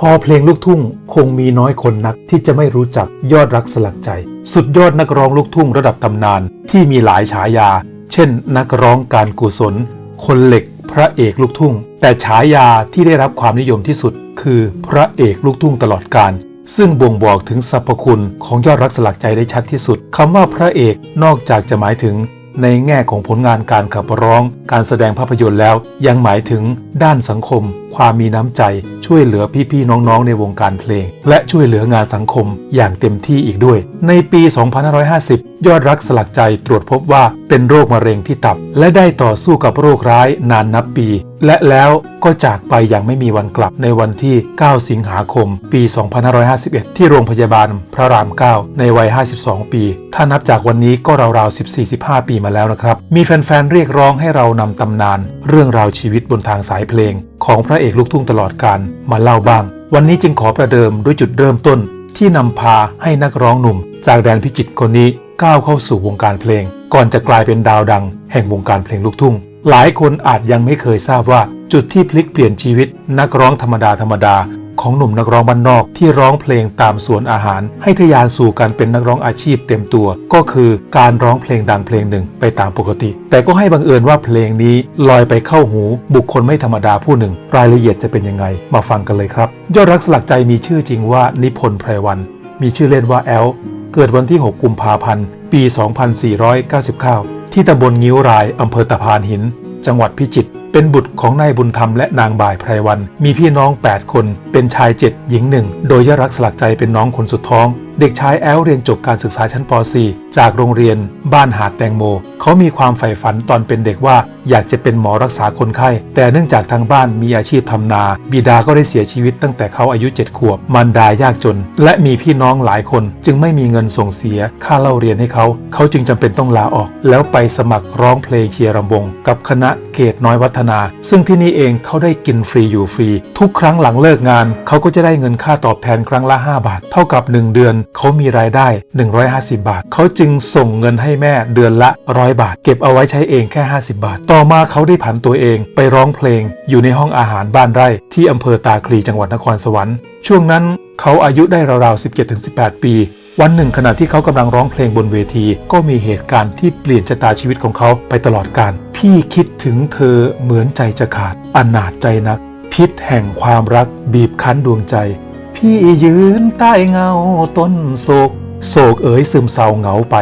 คอเพลงลูกทุ่งคงมีน้อยคนนักที่จะไม่รู้จักยอดรักสลักใจ สุดยอดนักร้องลูกทุ่งระดับตำนานที่มีหลายฉายา เช่น นักร้องการกุศล คนเหล็กพระเอกลูกทุ่ง แต่ฉายาที่ได้รับความนิยมที่สุด คือพระเอกลูกทุ่งตลอดกาลซึ่งบ่งบอกถึงสรรพคุณของยอดรักสลักใจได้ชัดที่สุดคำว่าพระเอกนอกจากจะหมายถึง ในแง่ของผลงานการขับร้อง การแสดงภาพยนตร์แล้ว ยังหมายถึงด้านสังคม ความมีน้ำใจ ช่วยเหลือพี่ๆน้องๆในวงการเพลง และช่วยเหลืองานสังคมอย่างเต็มที่อีกด้วย ในปี 2550ยอดรักสลักใจตรวจพบว่าเป็นโรคมะเร็งที่ตับ และได้ต่อสู้กับโรคร้ายนานนับปี และแล้วก็จากไปอย่างไม่มีวันกลับในวันที่ 9 สิงหาคม ปี 2551 ที่โรงพยาบาลพระราม 9 ในวัย 52 ปี ถ้านับจากวันนี้ก็ราวๆ 14-15 ปีมาแล้วนะครับ มีแฟนๆ เรียกร้องให้เรานำตำนาน เรื่องราวชีวิตบนทางสายเพลง ของพระเอกลูกทุ่งตลอดการมาเล่าบ้าง วันนี้จึงขอประเดิมด้วยจุดเริ่มต้น ที่นำพาให้นักร้องหนุ่ม จากแดนพิจิตรคนนี้ ก้าวเข้าสู่วงการเพลง ก่อนจะกลายเป็นดาวดัง แห่งวงการเพลงลูกทุ่ง หลายคนอาจยังไม่เคยทราบว่า จุดที่พลิกเปลี่ยนชีวิต นักร้องธรรมดาธรรมดาของหนุ่มนักร้องบ้านนอกที่ร้องเพลงตามสวนอาหาร ให้ทะยานสู่การเป็นนักร้องอาชีพเต็มตัว ก็คือการร้องเพลงดังเพลงหนึ่งไปตามปกติ แต่ก็ให้บังเอิญว่าเพลงนี้ลอยไปเข้าหู บุคคลไม่ธรรมดาผู้หนึ่ง รายละเอียดจะเป็นยังไง มาฟังกันเลยครับ ยอดรักสลักใจมีชื่อจริงว่านิพนธ์ไพรวัน มีชื่อเล่นว่าแอล เกิดวันที่ 6 กุมภาพันธ์ ปี 2499 ที่ตำบลงิ้วรายอำเภอตะพานหิน จังหวัดพิจิตรเป็นบุตรของนายบุญธรรมและนางบ่ายไพรวัน มีพี่น้อง 8 คน เป็นชาย 7 หญิงหนึ่ง โดยยรักสลักใจเป็นน้องคนสุดท้อง เด็กชายแอลเรียนจบการศึกษาชั้นป .4 จากโรงเรียน บ้านหาดแตงโม เขามีความใฝ่ฝันตอนเป็นเด็กว่าอยากจะเป็นหมอรักษาคนไข้ แต่เนื่องจากทางบ้านมีอาชีพทำนา บิดาก็ได้เสียชีวิตตั้งแต่เขาอายุ7ขวบ มารดายากจน และมีพี่น้องหลายคน จึงไม่มีเงินส่งเสีย ค่าเล่าเรียนให้เขา เขาจึงจำเป็นต้องลาออก แล้วไปสมัครร้องเพลงเชียร์รำวง กับคณะเกตน้อยวัฒนา ซึ่งที่นี่เองเขาได้กินฟรีอยู่ฟรี ทุกครั้งหลังเลิกงาน เขาก็จะได้เงินค่าตอบแทนครั้งละ 5 บาท เท่ากับ 1 เดือน เขามีรายได้ 150 บาท เขาจึงส่งเงินให้แม่เดือนละร้อยบาท เก็บเอาไว้ใช้เองแค่ 50 บาท ต่อมาเขาได้ผันตัวเองไปร้องเพลง อยู่ในห้องอาหารบ้านไร่ที่อำเภอตาคลีจังหวัดนครสวรรค์ ช่วงนั้นเขาอายุได้ราวๆ17-18 ปี วันหนึ่งขณะที่เขากำลังร้องเพลงบนเวที ก็มีเหตุการณ์ที่เปลี่ยนชะตาชีวิตของเขาไปตลอดกาลพี่คิดถึงเธอเหมือนใจจะขาดอนาจใจนัก พิษแห่งความรักบีบคั้นดวงใจ พี่ยืนใต้เงาต้นโศก โศกเอ๋ยซึมเศร้าเหงาไป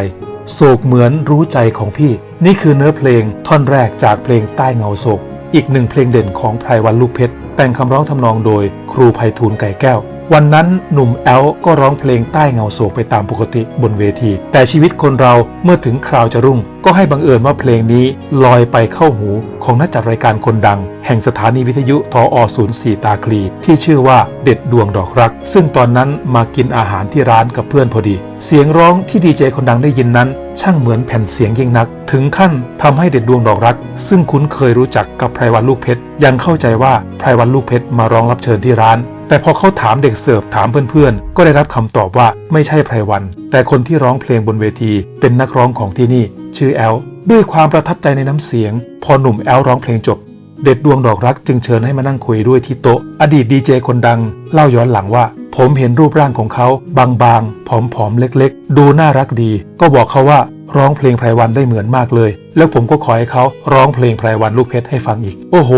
โศกเหมือนรู้ใจของพี่ นี่คือเนื้อเพลงท่อนแรกจากเพลงใต้เงาโศก อีกหนึ่งเพลงเด่นของไพรวันลูกเพชรแต่งคำร้องทำนองโดย ครูไพฑูรย์ไก่แก้ว วันนั้นหนุ่มแอลก็ร้องเพลงใต้เงาโศกไปตามปกติบนเวที แต่ชีวิตคนเราเมื่อถึงคราวจะรุ่ง ก็ให้บังเอิญว่าเพลงนี้ลอยไปเข้าหูของนักจัดรายการคนดัง แห่งสถานีวิทยุทออ04ตาคลี ที่ชื่อว่าเด็ดดวงดอกรัก ซึ่งตอนนั้นมากินอาหารที่ร้านกับเพื่อนพอดี เสียงร้องที่ดีเจคนดังได้ยินนั้น ช่างเหมือนแผ่นเสียงยิ่งนัก ถึงขั้นทำให้เด็ดดวงดอกรัก ซึ่งคุ้นเคยรู้จักกับไพรวันลูกเพชรยังเข้าใจว่าไพรวันลูกเพชรมาร้องรับเชิญที่ร้าน แต่พอเขาถามเด็กเสิร์ฟถามเพื่อนๆ ก็ได้รับคำตอบว่าไม่ใช่ไพรวัน แต่คนที่ร้องเพลงบนเวที เป็นนักร้องของที่นี่ ชื่อแอล ด้วยความประทับใจในน้ำเสียง พอหนุ่มแอลร้องเพลงจบ เด็ดดวงดอกรักจึงเชิญให้มานั่งคุยด้วยที่โต๊ะ อดีตดีเจคนดัง เล่าย้อนหลังว่า ผมเห็นรูปร่างของเขา บางๆ ผอมๆ เล็กๆ ดูน่ารักดี ก็บอกเขาว่าร้องเพลงไพรวันได้เหมือนมากเลย แล้วผมก็ขอให้เขาร้องเพลงไพรวันลูกเพชรให้ฟังอีก โอ้โห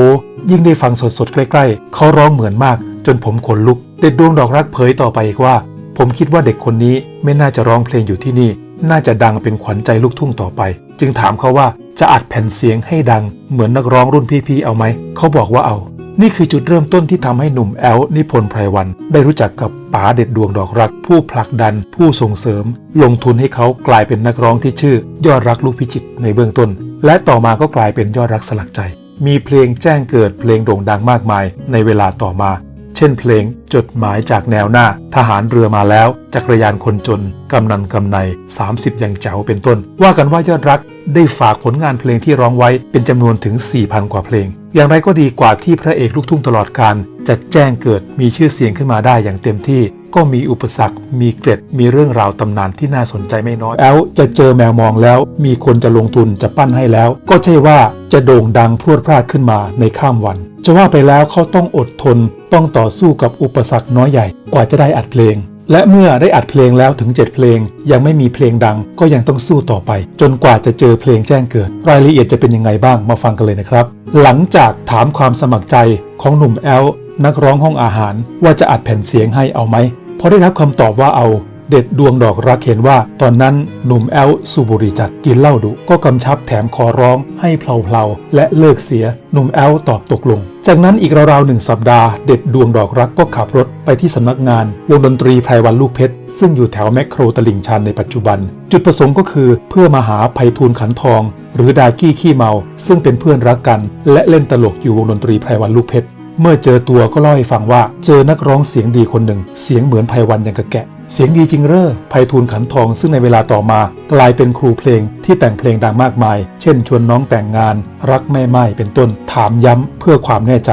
ยิ่งได้ฟังสดๆใกล้ๆ เขาร้องเหมือนมาก จนผมขนลุก เด็ดดวงดอกรักเผยต่อไปอีกว่า ผมคิดว่าเด็กคนนี้ไม่น่าจะร้องเพลงอยู่ที่นี่ น่าจะดังเป็นขวัญใจลูกทุ่งต่อไป จึงถามเขาว่าจะอัดแผ่นเสียงให้ดัง เหมือนนักร้องรุ่นพี่ๆเอาไหม เขาบอกว่าเอา นี่คือจุดเริ่มต้นที่ทำให้หนุ่มแอลนิพนธ์ไพรวัน ได้รู้จักกับป๋าเด็ดดวงดอกรัก ผู้ผลักดัน ผู้ส่งเสริม ลงทุนให้เขากลายเป็นนักร้องที่ชื่อ ยอดรักลูกพิจิตในเบื้องต้น และต่อมาก็กลายเป็นยอดรักสลักใจมีเพลงแจ้งเกิดเพลงโด่งดังมากมายในเวลาต่อมา เช่นเพลงจดหมายจากแนวหน้า ทหารเรือมาแล้วจักรยานคนจน กำนันกำใน 30 อย่างเจ๋วเป็นต้น ว่ากันว่ายอดรักได้ฝากผลงานเพลงที่ร้องไว้เป็นจำนวนถึง 4,000 กว่าเพลง อย่างไรก็ดีกว่าที่พระเอกลูกทุ่งตลอดการจะแจ้งเกิดมีชื่อเสียงขึ้นมาได้อย่างเต็มที่ ก็มีอุปสรรค มีเกร็ด มีเรื่องราวตำนานที่น่าสนใจไม่น้อยแอลจะเจอแมวมองแล้ว มีคนจะลงทุนจะปั้นให้แล้ว ก็ใช่ว่าจะโด่งดังพรวดพลาดขึ้นมาในข้ามวัน จะว่าไปแล้วเขาต้องอดทน ต้องต่อสู้กับอุปสรรคน้อยใหญ่กว่าจะได้อัดเพลงและเมื่อได้อัดเพลงแล้วถึง 7 เพลง ยังไม่มีเพลงดังก็ยังต้องสู้ต่อไป จนกว่าจะเจอเพลงแจ้งเกิด รายละเอียดจะเป็นยังไงบ้างมาฟังกันเลยนะครับ หลังจากถามความสมัครใจของหนุ่มแอลนักร้องห้องอาหารว่าจะอัดแผ่นเสียงให้เอาไหม พอได้รับคำตอบว่าเอาเด็ดดวงดอกรักเห็นว่าตอนนั้นหนุ่มแอลสูบุรีจัดกินเหล้าดุก็กำชับแถมขอร้องให้เพลาๆ และเลิกเสียหนุ่มแอลตอบตกลง จากนั้นอีกราวๆหนึ่งสัปดาห์เด็ดดวงดอกรักก็ขับรถไปที่สำนักงานวงดนตรีไพรวันลูกเพชร ซึ่งอยู่แถวแมคโครตลิ่งชันในปัจจุบัน จุดประสงค์ก็คือเพื่อมาหาไพฑูรย์ขันทอง หรือดากี้ขี้เมา ซึ่งเป็นเพื่อนรักกัน และเล่นตลกอยู่วงดนตรีไพรวันลูกเพชร เมื่อเจอตัวก็เล่าให้ฟังว่า เจอนักร้องเสียงดีคนหนึ่ง เสียงเหมือนไพวันอย่างกะแกะ เสียงดีจริงเร่อไพฑูรย์ขันทองซึ่งในเวลาต่อมา กลายเป็นครูเพลงที่แต่งเพลงดังมากมาย เช่น ชวนน้องแต่งงาน รักแม่ไม้เป็นต้น ถามย้ำเพื่อความแน่ใจ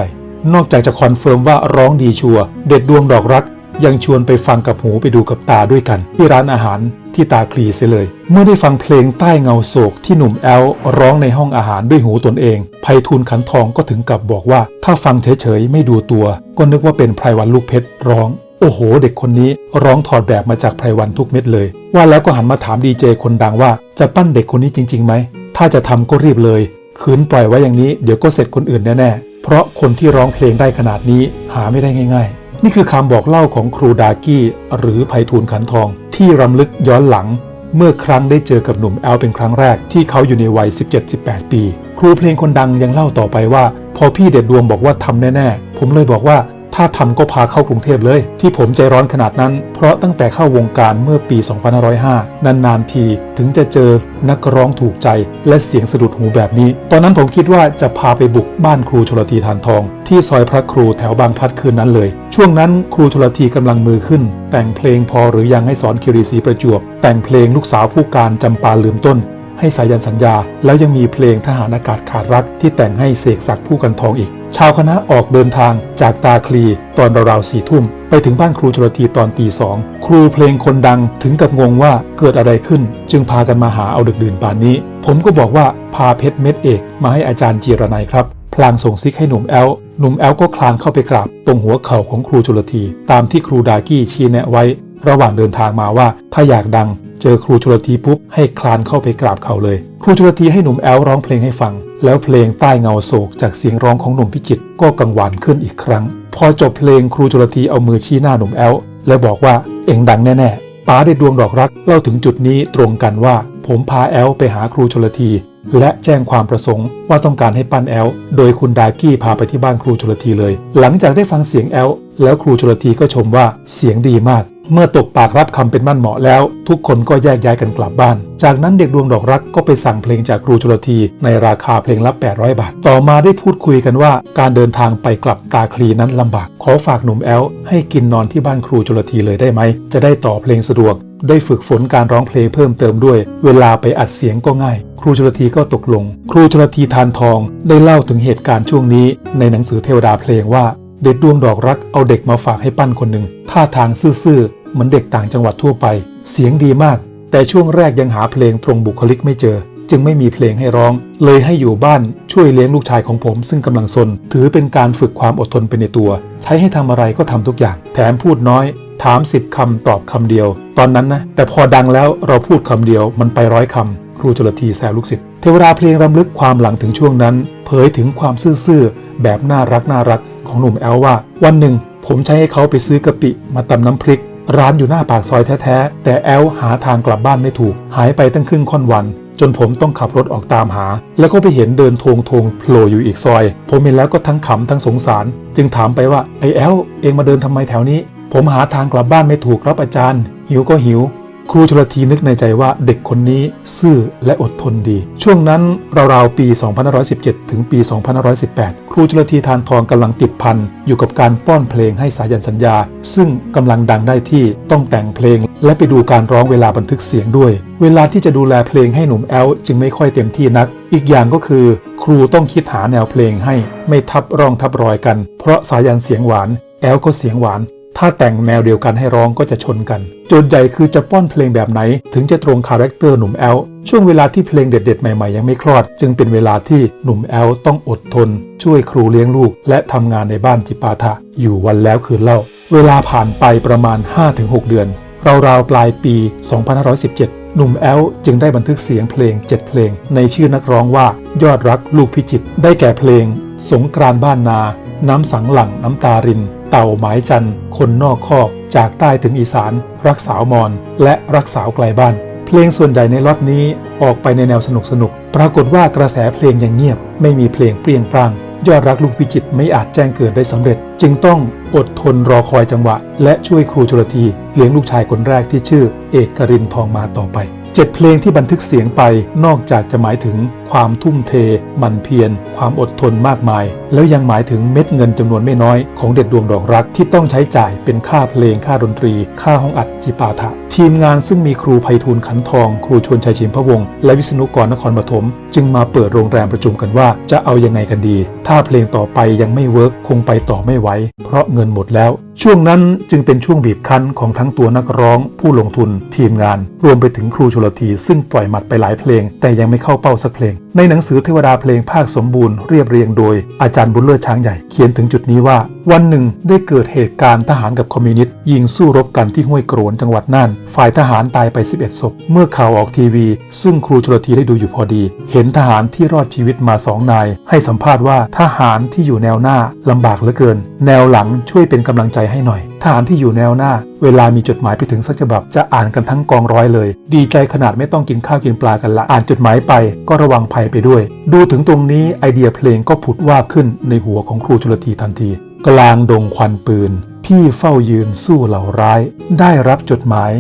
นอกจากจะคอนเฟิร์มว่าร้องดีชัวเด็ดดวงดอกรัก ยังชวนไปฟังกับหูไปดูกับตาด้วยกัน ที่ร้านอาหารที่ตาคลีเสียเลย เมื่อได้ฟังเพลงใต้เงาโศกที่หนุ่มแอลร้องในห้องอาหารด้วยหูตนเองไพฑูรย์ขันทองก็ถึงกับบอกว่า ถ้าฟังเฉยๆไม่ดูตัว ก็นึกว่าเป็นไพรวันลูกเพชรร้อง โอ้โห เด็กคนนี้ร้องถอดแบบมาจากไพรวันทุกเม็ดเลย ว่าแล้วก็หันมาถามดีเจคนดังว่าจะปั้นเด็กคนนี้จริงๆไหมถ้าจะทำก็รีบเลยคืนปล่อยไว้อย่างนี้เดี๋ยวก็เสร็จคนอื่นแน่ๆเพราะคนที่ร้องเพลงได้ขนาดนี้หาไม่ได้ง่าย ๆ นี่คือคำบอกเล่าของครูดากี้หรือไพฑูรย์ขันทอง ที่รำลึกย้อนหลัง เมื่อครั้งได้เจอกับหนุ่มแอลเป็นครั้งแรกที่เขาอยู่ในวัย 17-18 ปี ครูเพลงคนดังยังเล่าต่อไปว่า พอพี่เด็ดดวงบอกว่าทำแน่ ๆ ผมเลยบอกว่า ถ้าทำก็พาเข้ากรุงเทพเลย ที่ผมใจร้อนขนาดนั้น เพราะตั้งแต่เข้าวงการเมื่อปี 2505 นานๆทีถึงจะเจอนักร้องถูกใจและเสียงสะดุดหูแบบนี้ ตอนนั้นผมคิดว่าจะพาไปบุกบ้านครูชลทีทานทอง ที่ซอยพระครูแถวบางพัดคืนนั้นเลย ช่วงนั้นครูชลทีกำลังมือขึ้น แต่งเพลงพอหรือยังให้สอนคิรีศรีประจวบ แต่งเพลงลูกสาวผู้การจำปาลืมต้น ให้สายันสัญญา แล้วยังมีเพลงทหารอากาศขาดรัก ที่แต่งให้เสกศักดิ์ผู้กันทองอีก ชาวคณะออกเดินทางจากตาคลีตอนราวๆสี่ทุ่ม ไปถึงบ้านครูชลทีตอนตีสองครูเพลงคนดังถึงกับงงว่าเกิดอะไรขึ้น จึงพากันมาหาเอาดึกดื่นป่านนี้ ผมก็บอกว่าพาเพชรเม็ดเอก มาให้อาจารย์จีรนัยครับพลางส่งซิกให้หนุ่มแอล หนุ่มแอลก็คลานเข้าไปกราบ ตรงหัวเข่าของครูชลที ตามที่ครูดากี้ชี้แนะไว้ ระหว่างเดินทางมาว่าถ้าอยากดัง เจอครูชลทีปุ๊บให้คลานเข้าไปกราบเขาเลย ครูชลทีให้หนุ่มแอลร้องเพลงให้ฟัง แล้วเพลงใต้เงาโศกจากเสียงร้องของหนุ่มพิจิตก็กังวานขึ้นอีกครั้ง พอจบเพลงครูชลทีเอามือชี้หน้าหนุ่มแอลแล้วบอกว่าเอ็งดังแน่ๆป๋าได้ดวงดอกรักเล่าถึงจุดนี้ตรงกันว่า ผมพาแอลไปหาครูชลทีและแจ้งความประสงค์ว่าต้องการให้ปั้นแอล โดยคุณดากี้พาไปที่บ้านครูชลทีเลย หลังจากได้ฟังเสียงแอล แล้วครูชลทีก็ชมว่าเสียงดีมาก เมื่อตกปากรับคำเป็นมั่นเหมาะแล้ว ทุกคนก็แยกย้ายกันกลับบ้าน จากนั้นเด็กดวงดอกรักก็ไปสั่งเพลงจากครูชลทีในราคาเพลงละ 800 บาท ต่อมาได้พูดคุยกันว่า การเดินทางไปกลับตาคลีนั้นลำบาก ขอฝากหนุ่มแอลให้กินนอนที่บ้านครูชลทีเลยได้ไหม จะได้ต่อเพลงสะดวก ได้ฝึกฝนการร้องเพลงเพิ่มเติมด้วย เวลาไปอัดเสียงก็ง่าย ครูชลทีก็ตกลง ครูชลทีทานทอง ได้เล่าถึงเหตุการณ์ช่วงนี้ ในหนังสือเทวดาเพลงว่า เด็ดดวงดอกรักเอาเด็กมาฝากให้ปั้นคนหนึ่งท่าทางซื่อๆเหมือนเด็กต่างจังหวัดทั่วไป เสียงดีมาก แต่ช่วงแรกยังหาเพลงตรงบุคลิกไม่เจอ จึงไม่มีเพลงให้ร้อง เลยให้อยู่บ้านช่วยเลี้ยงลูกชายของผม ซึ่งกำลังซนถือเป็นการฝึกความอดทนไปในตัว ใช้ให้ทำอะไรก็ทำทุกอย่าง แถมพูดน้อย ถามสิบคำตอบคำเดียว ตอนนั้นนะแต่พอดังแล้วเราพูดคำเดียวมันไปร้อยคำ รูชลทีแซวลูกศิษย์เทวราเพลงรำลึกความหลังถึงช่วงนั้น เผยถึงความซื่อๆแบบน่ารักน่ารักของหนุ่มแอลว่า วันหนึ่ง ผมใช้ให้เขาไปซื้อกะปิมาตำน้ำพริก ร้านอยู่หน้าปากซอยแท้ๆ แต่แอลหาทางกลับบ้านไม่ถูก หายไปตั้งครึ่งค่อนวัน จนผมต้องขับรถออกตามหา แล้วก็ไปเห็นเดินโทงโทงโผล่อยู่อีกซอย ผมเห็นแล้วก็ทั้งขำทั้งสงสาร จึงถามไปว่าไอ้แอลเองมาเดินทำไมแถวนี้ ผมหาทางกลับบ้านไม่ถูกครับอาจารย์ หิวก็หิว ครูชลทีนึกในใจว่าเด็กคนนี้ซื่อและอดทนดี ช่วงนั้นราวๆปี 2517 ถึงปี 2518 ครูชลทีทานทองกำลังติดพันอยู่กับการป้อนเพลงให้สายันสัญญา ซึ่งกำลังดังได้ที่ต้องแต่งเพลง และไปดูการร้องเวลาบันทึกเสียงด้วย เวลาที่จะดูแลเพลงให้หนุ่มแอลจึงไม่ค่อยเต็มที่นัก อีกอย่างก็คือ ครูต้องคิดหาแนวเพลงให้ไม่ทับร่องทับรอยกัน เพราะสายันเสียงหวานแอลก็เสียงหวาน ถ้าแต่งแนวเดียวกันให้ร้องก็จะชนกัน โจทย์ใหญ่คือจะป้อนเพลงแบบไหน ถึงจะตรงคาแรคเตอร์หนุ่มแอล ช่วงเวลาที่เพลงเด็ดๆ ใหม่ๆ ยังไม่คลอด จึงเป็นเวลาที่หนุ่มแอลต้องอดทน ช่วยครูเลี้ยงลูก และทำงานในบ้านจิปาถะอยู่วันแล้วคืนเล่า เวลาผ่านไปประมาณ 5-6 เดือนราวๆปลายปี 2517 หนุ่มแอลจึงได้บันทึกเสียงเพลง 7 เพลง ในชื่อนักร้องว่ายอดรักลูกพิจิต ได้แก่เพลง สงกรานบ้านนา น้ำสังหลังน้ำตาริน เต่าหมายจันทร์คนนอกคอกจากใต้ถึงอีสาน รักสาวมอน และรักสาวไกลบ้าน เพลงส่วนใหญ่ในล็อตนี้ออกไปในแนวสนุกสนุกๆปรากฏว่ากระแสเพลงยังเงียบ ไม่มีเพลงเปรี้ยงปร้างยอดรักลูกพิจิตไม่อาจแจ้งเกิดได้สำเร็จ จึงต้องอดทนรอคอยจังหวะ และช่วยครูชลทีเลี้ยงลูกชายคนแรกที่ชื่อ เอกกรินทองมาต่อไป เจ็ดเพลงที่บันทึกเสียงไปนอกจากจะหมายถึงความทุ่มเท มันเพียร ความอดทนมากมาย แล้วยังหมายถึงเม็ดเงินจำนวนไม่น้อยของเด็ดดวงดอกรักที่ต้องใช้จ่ายเป็นค่าเพลงค่าดนตรี ค่าห้องอัดจิปาถะ ทีมงานซึ่งมีครูไพฑูรย์ขันทอง ครูชวนชัยชิมพะวงศ์และวิษณุกรนครปฐมจึงมาเปิดโรงแรมประชุมกันว่าจะเอายังไงกันดี ถ้าเพลงต่อไปยังไม่เวิร์กคงไปต่อไม่ไหวเพราะเงินหมดแล้ว ช่วงนั้นจึงเป็นช่วงบีบคั้นของทั้งตัวนักร้อง ผู้ลงทุน ทีมงาน รวมไปถึงครูชลทีซึ่งปล่อยหมัดไปหลายเพลง แต่ยังไม่เข้าเป้าสักเพลง ในหนังสือเทวดาเพลงภาคสมบูรณ์เรียบเรียงโดยอาจารย์บุญเลิศช้างใหญ่เขียนถึงจุดนี้ว่า วันหนึ่งได้เกิดเหตุการณ์ทหารกับคอมมิวนิสต์ยิงสู้รบกันที่ห้วยโกรนจังหวัดน่าน ฝ่ายทหารตายไป 11ศพเมื่อข่าวออกทีวี ซึ่งครูชลทีได้ดูอยู่พอดี เห็นทหารที่รอดชีวิตมาสองนาย ให้สัมภาษณ์ว่าทหารที่อยู่แนวหน้าลำบากเหลือเกิน แนวหลังช่วยเป็นกำลังใจให้หน่อย ทหารที่อยู่แนวหน้า เวลามีจดหมายไปถึงสักฉบับจะอ่านกันทั้งกองร้อยเลย ดีใจขนาดไม่ต้องกินข้าวกินปลากันละอ่านจดหมายไป ก็ระวังภัยไปด้วย ดูถึงตรงนี้ไอเดียเพลงก็ผุดว่าบขึ้นในหัวของครูชลทีทันที กลางดงควันปืน พี่เฝ้ายืนสู้เหล่าร้าย ได้รับจดหมาย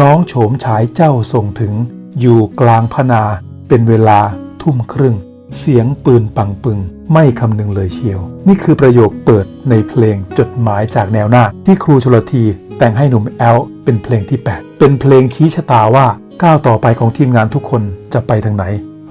น้องโฉมฉายเจ้าส่งถึง อยู่กลางพนา เป็นเวลาทุ่มครึ่ง เสียงปืนปังปึง ไม่คำนึงเลยเชียว นี่คือประโยคเปิดในเพลงจดหมายจากแนวหน้า ที่ครูชลทีแต่งให้หนุ่มแอลเป็นเพลงที่ 8 เป็นเพลงชี้ชะตาว่าก้าวต่อไปของทีมงานทุกคนจะไปทางไหน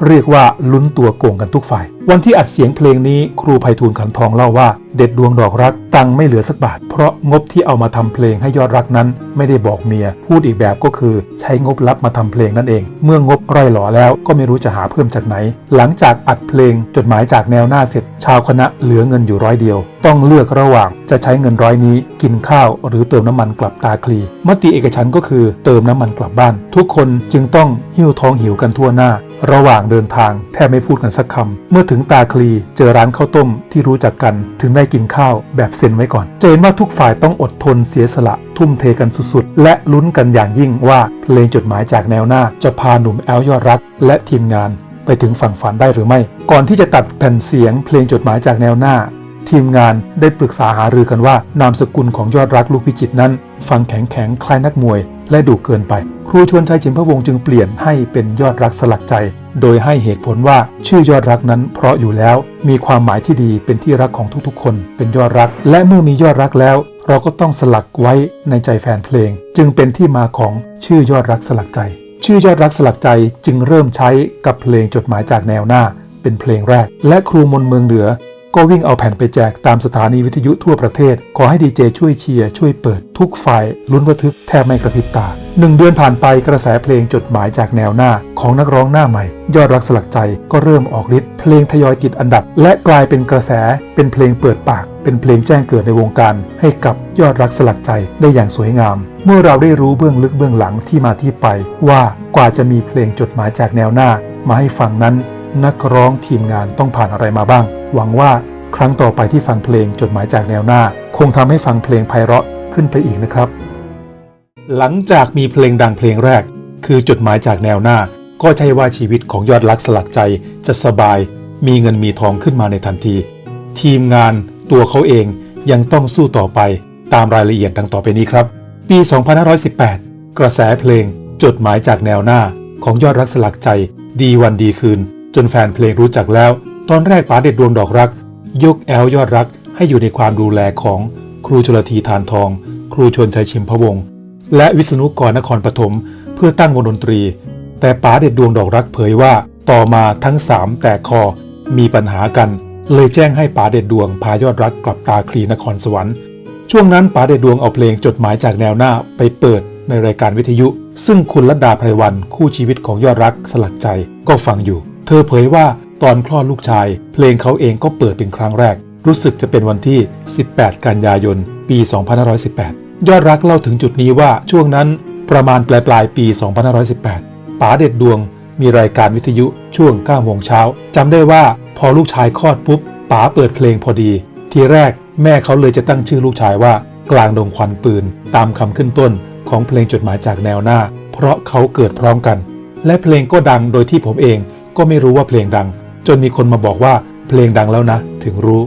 เรียกว่าลุ้นตัวโกงกันทุกฝ่าย วันที่อัดเสียงเพลงนี้ครูไพฑูรย์ขันทองเล่าว่า เด็ดดวงดอกรัก ตังไม่เหลือสักบาท เพราะงบที่เอามาทำเพลงให้ยอดรักนั้น ไม่ได้บอกเมีย พูดอีกแบบก็คือ ใช้งบลับมาทำเพลงนั่นเอง เมื่องบไร่หล่อแล้วก็ไม่รู้จะหาเพิ่มจากไหน หลังจากอัดเพลงจดหมายจากแนวหน้าเสร็จ ชาวคณะเหลือเงินอยู่ร้อยเดียว ต้องเลือกระหว่างจะใช้เงินร้อยนี้ กินข้าว หรือเติมน้ำมันกลับตาคลีมติเอกฉันก็คือเติมน้ำมันกลับบ้าน ทุกคนจึงต้องหิ้วท้องหิวกันทั่วหน้า ระหว่างเดินทางแทบไม่พูดกันสักคำ เมื่อถึงตาคลีเจอร้านข้าวต้มที่รู้จักกันถึงได้กินข้าวแบบเซ็นไว้ก่อน จะเห็นว่าทุกฝ่ายต้องอดทนเสียสละ ทุ่มเทกันสุดๆ และลุ้นกันอย่างยิ่งว่าเพลงจดหมายจากแนวหน้า จะพาหนุ่มแอลยอดรัก และทีมงาน ไปถึงฝั่งฝันได้หรือไม่ ก่อนที่จะตัดแผ่นเสียงเพลงจดหมายจากแนวหน้า ทีมงานได้ปรึกษาหารือกันว่านามสกุลของยอดรักลูกพิจิตนั้น ฟังแข็งแข็งคล้ายนักมวย และดุเกินไป ครูชวนชัยจิมพะวงศ์จึงเปลี่ยนให้เป็นยอดรักสลักใจ โดยให้เหตุผลว่าชื่อยอดรักนั้นเพราะอยู่แล้ว มีความหมายที่ดีเป็นที่รักของทุกๆ คน เป็นยอดรัก และเมื่อมียอดรักแล้ว เราก็ต้องสลักไว้ในใจแฟนเพลง จึงเป็นที่มาของชื่อยอดรักสลักใจ ชื่อยอดรักสลักใจจึงเริ่มใช้กับเพลงจดหมายจากแนวหน้าเป็นเพลงแรก และครูมนเมืองเหนือ ก็วิ่งเอาแผ่นไปแจกตามสถานีวิทยุทั่วประเทศ ขอให้ดีเจช่วยเชียร์ช่วยเปิด ทุกฝ่ายลุ้นระทึกแทบไม่กระพริบตาหนึ่งเดือนผ่านไปกระแสเพลงจดหมายจากแนวหน้า ของนักร้องหน้าใหม่ ยอดรักสลักใจก็เริ่มออกฤทธิ์เพลงทยอยติดอันดับ และกลายเป็นกระแสเป็นเพลงเปิดปาก เป็นเพลงแจ้งเกิดในวงการ ให้กับยอดรักสลักใจได้อย่างสวยงาม เมื่อเราได้รู้เบื้องลึกเบื้องหลังที่มาที่ไป ว่ากว่าจะมีเพลงจดหมายจากแนวหน้า มาให้ฟังนั้น นักร้องทีมงานต้องผ่านอะไรมาบ้าง หวังว่าครั้งต่อไปที่ฟังเพลงจดหมายจากแนวหน้า คงทำให้ฟังเพลงไพเราะขึ้นไปอีกนะครับ หลังจากมีเพลงดังเพลงแรก คือจดหมายจากแนวหน้า ก็ใช่ว่าชีวิตของยอดรักสลักใจจะสบาย มีเงินมีทองขึ้นมาในทันที ทีมงานตัวเขาเองยังต้องสู้ต่อไปตามรายละเอียดดังต่อไปนี้ครับ ปี 2518 กระแสเพลงจดหมายจากแนวหน้าของยอดรักสลักใจดีวันดีคืน จนแฟนเพลงรู้จักแล้ว ตอนแรกป๋าเด็ดดวงดอกรัก ยกแอลยอดรักให้อยู่ในความดูแลของครูชลทีทานทอง ครูชนชัยชิมพวงศ์และวิษณุกรนครปฐมเพื่อตั้งวงดนตรี แต่ป๋าเด็ดดวงดอกรักเผยว่าต่อมาทั้งสามแตกคอมีปัญหากัน เลยแจ้งให้ป๋าเด็ดดวงพายอดรักกลับตาคลีนครสวรรค์ช่วงนั้นป๋าเดชดดวงเอาเพลงจดหมายจากแนวหน้าไปเปิดในรายการวิทยุ ซึ่งคุณลัดดาไพรวันคู่ชีวิตของยอดรักสลักใจก็ฟังอยู่ เธอเผยว่าตอนคลอดลูกชาย เพลงเขาเองก็เปิดเป็นครั้งแรก รู้สึกจะเป็นวันที่ 18 กันยายน ปี 2518 ยอดรักเล่าถึงจุดนี้ว่าช่วงนั้นประมาณปลายปลายปี 2518 ป๋าเด็ดดวงมีรายการวิทยุช่วง9โมงเช้าจำได้ว่าพอลูกชายคลอดปุ๊บป๋าเปิดเพลงพอดี ทีแรกแม่เขาเลยจะตั้งชื่อลูกชายว่า กลางดงควันปืน ตามคำขึ้นต้นของเพลงจดหมายจากแนวหน้า เพราะเขาเกิดพร้อมกัน และเพลงก็ดังโดยที่ผมเอง ก็ไม่รู้ว่าเพลงดัง จนมีคนมาบอกว่าเพลงดังแล้วนะ ถึงรู้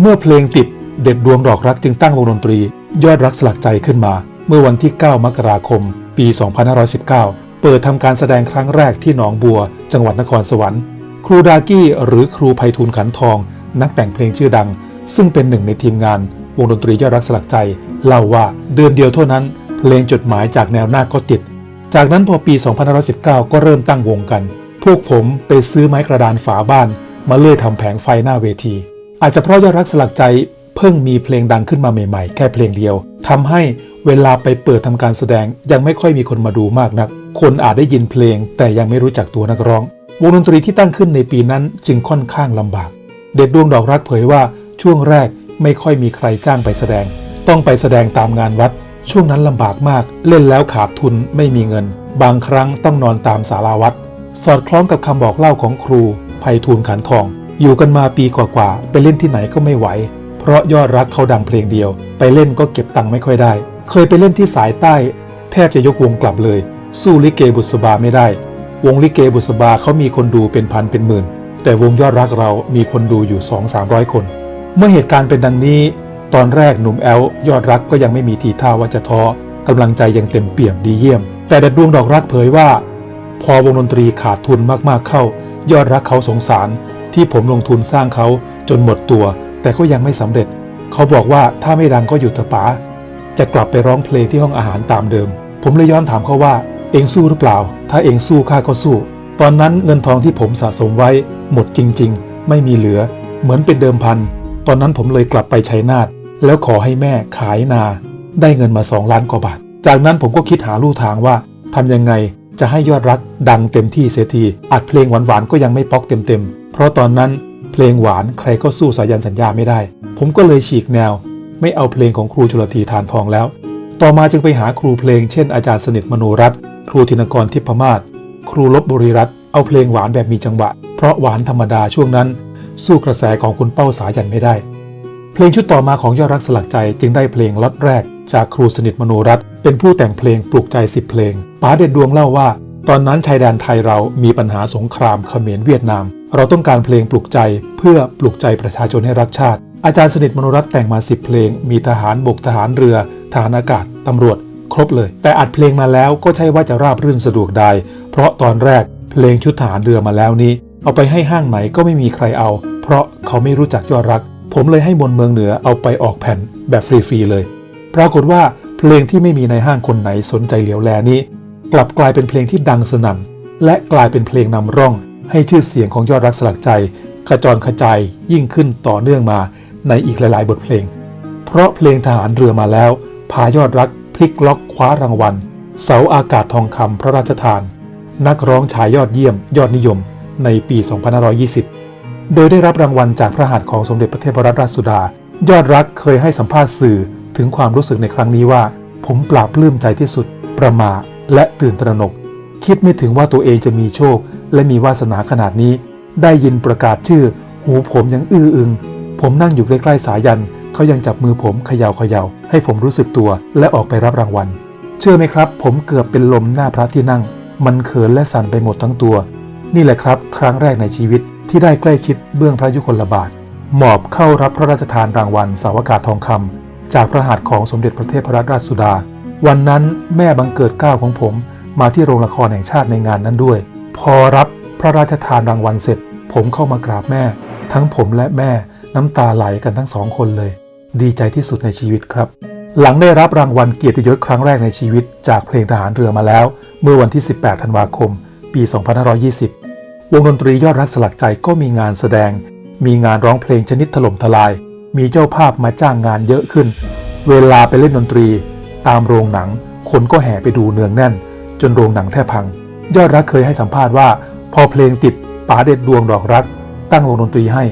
เมื่อเพลงติดเด็ดดวงดอกรักจึงตั้งวงดนตรี ยอดรักสลักใจขึ้นมา เมื่อวันที่ 9 มกราคม ปี 2519 เปิดทำการแสดงครั้งแรกที่หนองบัว จังหวัดนครสวรรค์ ครูดากี้หรือครูไพฑูรย์ขันทอง นักแต่งเพลงชื่อดัง ซึ่งเป็นหนึ่งในทีมงาน วงดนตรียอดรักสลักใจ เล่าว่าเดือนเดียวเท่านั้น เพลงจดหมายจากแนวหน้าก็ติด จากนั้นพอปี 2519 ก็เริ่มตั้งวงกัน พวกผมไปซื้อไม้กระดานฝาบ้าน มาเลื่อยทำแผงไฟหน้าเวที อาจจะเพราะยอดรักสลักใจเพิ่งมีเพลงดังขึ้นมาใหม่ๆ แค่เพลงเดียวทำให้เวลาไปเปิดทำการแสดงยังไม่ค่อยมีคนมาดูมากนัก คนอาจได้ยินเพลง แต่ยังไม่รู้จักตัวนักร้อง วงดนตรีที่ตั้งขึ้นในปีนั้นจึงค่อนข้างลำบาก เด็ดดวงดอกรักเผยว่าช่วงแรกไม่ค่อยมีใครจ้างไปแสดง ต้องไปแสดงตามงานวัด ช่วงนั้นลำบากมาก เล่นแล้วขาดทุนไม่มีเงิน บางครั้งต้องนอนตามศาลาวัด สอดคล้องกับคำบอกเล่าของครูไพฑูรย์ขันทอง อยู่กันมาปีกว่าๆไปเล่นที่ไหนก็ไม่ไหว เพราะยอดรักเขาดังเพลงเดียว ไปเล่นก็เก็บตังค์ไม่ค่อยได้ เคยไปเล่นที่สายใต้ แทบจะยกวงกลับเลย สู้ลิเกบุษบาไม่ได้ วงลิเกบุษบาเขามีคนดูเป็นพันเป็นหมื่น แต่วงยอดรักเรามีคนดูอยู่2 3 0 0คน เมื่อเหตุการณ์เป็นดังนี้ ตอนแรกหนุ่มแอลยอดรักก็ยังไม่มีทีท่าว่าจะท้อกำลังใจยังเต็มเปี่ยมดีเยี่ยม แต่ดัดดวงดอกรักเผยว่า พอวงดนตรีขาดทุนมากๆเข้า ยอดรักเขาสงสาร ที่ผมลงทุนสร้างเขาจนหมดตัว แต่ก็ยังไม่สำเร็จ เขาบอกว่าถ้าไม่ดังก็หยุดเถอะป๋าจะกลับไปร้องเพลงที่ห้องอาหารตามเดิม ผมเลยย้อนถามเขาว่า เองสู้หรือเปล่า ถ้าเองสู้ข้าก็สู้ ตอนนั้นเงินทองที่ผมสะสมไว้หมดจริง ๆ ไม่มีเหลือ เหมือนเป็นเดิมพัน ตอนนั้นผมเลยกลับไปชัยนาทแล้วขอให้แม่ขายนา ได้เงินมา2ล้านกว่าบาท จากนั้นผมก็คิดหาลู่ทางว่าทำยังไง จะให้ยอดรักดังเต็มที่เสียที อัดเพลงหวานๆก็ยังไม่ป๊อกเต็มๆ เพราะตอนนั้นเพลงหวานใครก็สู้สายันสัญญาไม่ได้ ผมก็เลยฉีกแนว ไม่เอาเพลงของครูชลธีทานทองแล้ว ต่อมาจึงไปหาครูเพลงเช่นอาจารย์สนิทมโนรัตน์ครูธินกรทิพมาศครูลบบุรีรัตน์เอาเพลงหวานแบบมีจังหวะ เพราะหวานธรรมดาช่วงนั้น สู้กระแสของคุณเป้าสายันไม่ได้ เพลงชุดต่อมาของยอดรักสลักใจจึงได้เพลงล็อตแรก จากครูสนิทมโนรัตน์ เป็นผู้แต่งเพลงปลุกใจสิบเพลงป๋าเด็ดดวงเล่าว่า ตอนนั้นชายแดนไทยเรามีปัญหาสงครามเขมรเวียดนาม เราต้องการเพลงปลุกใจเพื่อปลุกใจประชาชนให้รักชาติ อาจารย์สนิทมโนรัตน์แต่งมาสิบเพลง มีทหารบกทหารเรือทหารอากาศตำรวจ ครบเลย แต่อัดเพลงมาแล้วก็ใช่ว่าจะราบรื่นสะดวกได้เพราะตอนแรกเพลงชุดทหารเรือมาแล้วนี้ เอาไปให้ห้างไหนก็ไม่มีใครเอา เพราะเขาไม่รู้จักยอดรัก ผมเลยให้มนเมืองเหนือเอาไปออกแผ่นแบบฟรีๆเลย ปรากฏว่า เพลงที่ไม่มีในห้างคนไหนสนใจเหลียวแลนี้ กลับกลายเป็นเพลงที่ดังสนั่นและกลายเป็นเพลงนำร่อง ให้ชื่อเสียงของยอดรักสลักใจขจรขจายยิ่งขึ้นต่อเนื่องมาในอีกหลาย ๆ บทเพลง เพราะเพลงทหารเรือมาแล้ว พายอดรักพลิกล็อกคว้ารางวัล เสาอากาศทองคำพระราชทาน นักร้องชายยอดเยี่ยม ยอดนิยม ในปี 2520 โดยได้รับรางวัลจากพระหัตถ์ของสมเด็จพระเทพรัตนราชสุดา ยอดรักเคยให้สัมภาษณ์สื่อ ถึงความรู้สึกในครั้งนี้ว่า ผมปราบปลื้มใจที่สุด ประมาและตื่นตระหนก คิดไม่ถึงว่าตัวเองจะมีโชค และมีวาสนาขนาดนี้ ได้ยินประกาศชื่อ หูผมยังอื้ออึง ผมนั่งอยู่ใกล้ๆสายัน เขายังจับมือผมเขยา่าเขย่าให้ผมรู้สึกตัวและออกไปรับรางวัล เชื่อไหมครับ ผมเกือบเป็นลมหน้าพระที่นั่ง มันเขินและสั่นไปหมดทั้งตัว นี่แหละครับ ครั้งแรกในชีวิตที่ได้ใกล้ชิดเบื้องพระยุคลบาทหมอบเข้ารับพระราชทานรางวัลสาวกาศทองคำ จากพระหัตถ์ของสมเด็จพระเทพรัตนราชสุดา วันนั้นแม่บังเกิดเก้าของผมมาที่โรงละครแห่งชาติในงานนั้นด้วย พอรับพระราชทานรางวัลเสร็จ ผมเข้ามากราบแม่ ทั้งผมและแม่น้ำตาไหลกันทั้งสองคนเลย ดีใจที่สุดในชีวิตครับ หลังได้รับรางวัลเกียรติยศครั้งแรกในชีวิต จากเพลงทหารเรือมาแล้ว เมื่อวันที่ 18 ธันวาคม ปี 2520 วงดนตรียอดรักสลักใจก็มีงานแสดง มีงานร้องเพลงชนิดถล่มทลาย มีเจ้าภาพมาจ้างงานเยอะขึ้น เวลาไปเล่นดนตรี ตามโรงหนัง คนก็แห่ไปดูเนืองแน่น จนโรงหนังแทบพัง ยอดรักเคยให้สัมภาษณ์ว่า พอเพลงติดป๋าเด็ดดวงดอกรัก ตั้งวงดนตรีให้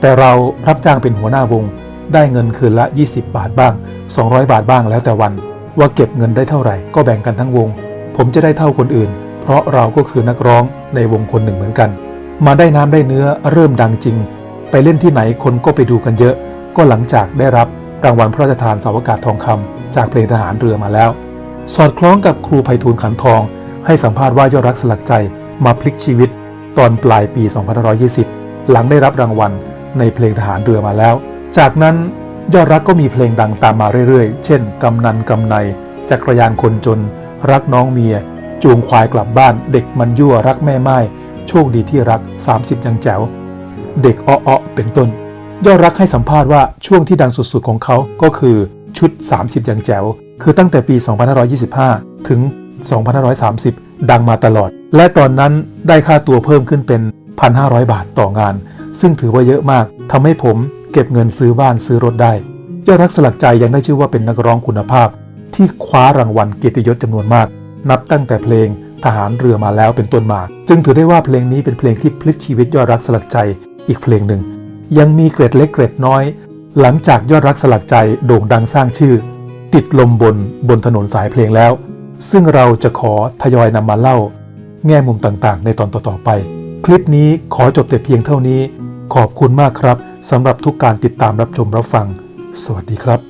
แต่เรารับจ้างเป็นหัวหน้าวง ได้เงินคืนละ 20 บาทบ้าง 200 บาทบ้างแล้วแต่วัน ว่าเก็บเงินได้เท่าไหร่ก็แบ่งกันทั้งวง ผมจะได้เท่าคนอื่น เพราะเราก็คือนักร้องในวงคนหนึ่งเหมือนกัน มาได้น้ำได้เนื้อเริ่มดังจริง ไปเล่นที่ไหนคนก็ไปดูกันเยอะ ก็หลังจากได้รับรางวัลพระราชทานเสาวากาศทองคำจากเพลงทหารเรือมาแล้ว สอดคล้องกับครูไพฑูรย์ขันทอง ให้สัมภาษณ์ว่ายอดรักสลักใจมาพลิกชีวิต ตอนปลายปี 2520 หลังได้รับรางวัลในเพลงทหารเรือมาแล้ว จากนั้นยอดรักก็มีเพลงดังตามมาเรื่อยๆ เช่น กำนันกำในจักรยานคนจน รักน้องเมีย จูงควายกลับบ้าน เด็กมันยั่วรักแม่ไม้โชคดีที่รัก 30 ยังแจ๋ว เด็กอ้อๆเป็นต้น ยอดรักให้สัมภาษณ์ว่าช่วงที่ดังสุดๆของเขาก็คือชุด 30ยังแจ๋ว คือตั้งแต่ปี 2525 ถึง 2530 ดังมาตลอด และตอนนั้นได้ค่าตัวเพิ่มขึ้นเป็น 1,500 บาทต่องาน ซึ่งถือว่าเยอะมากทำให้ผมเก็บเงินซื้อบ้านซื้อรถได้ ยอดรักสลักใจยังได้ชื่อว่าเป็นนักร้องคุณภาพ ที่คว้ารางวัลเกียรติยศจำนวนมาก นับตั้งแต่เพลงทหารเรือมาแล้วเป็นต้นมา จึงถือได้ว่าเพลงนี้เป็นเพลงที่พลิกชีวิตยอดรักสลักใจอีกเพลงหนึ่ง ยังมีเกร็ดเล็กเกร็ดน้อย หลังจากยอดรักสลักใจโด่งดังสร้างชื่อ ติดลมบนบนถนนสายเพลงแล้ว ซึ่งเราจะขอทยอยนำมาเล่า แง่มุมต่างๆ ในตอนต่อๆไป คลิปนี้ขอจบแต่เพียงเท่านี้ ขอบคุณมากครับสำหรับทุกการติดตามรับชมรับฟัง สวัสดีครับ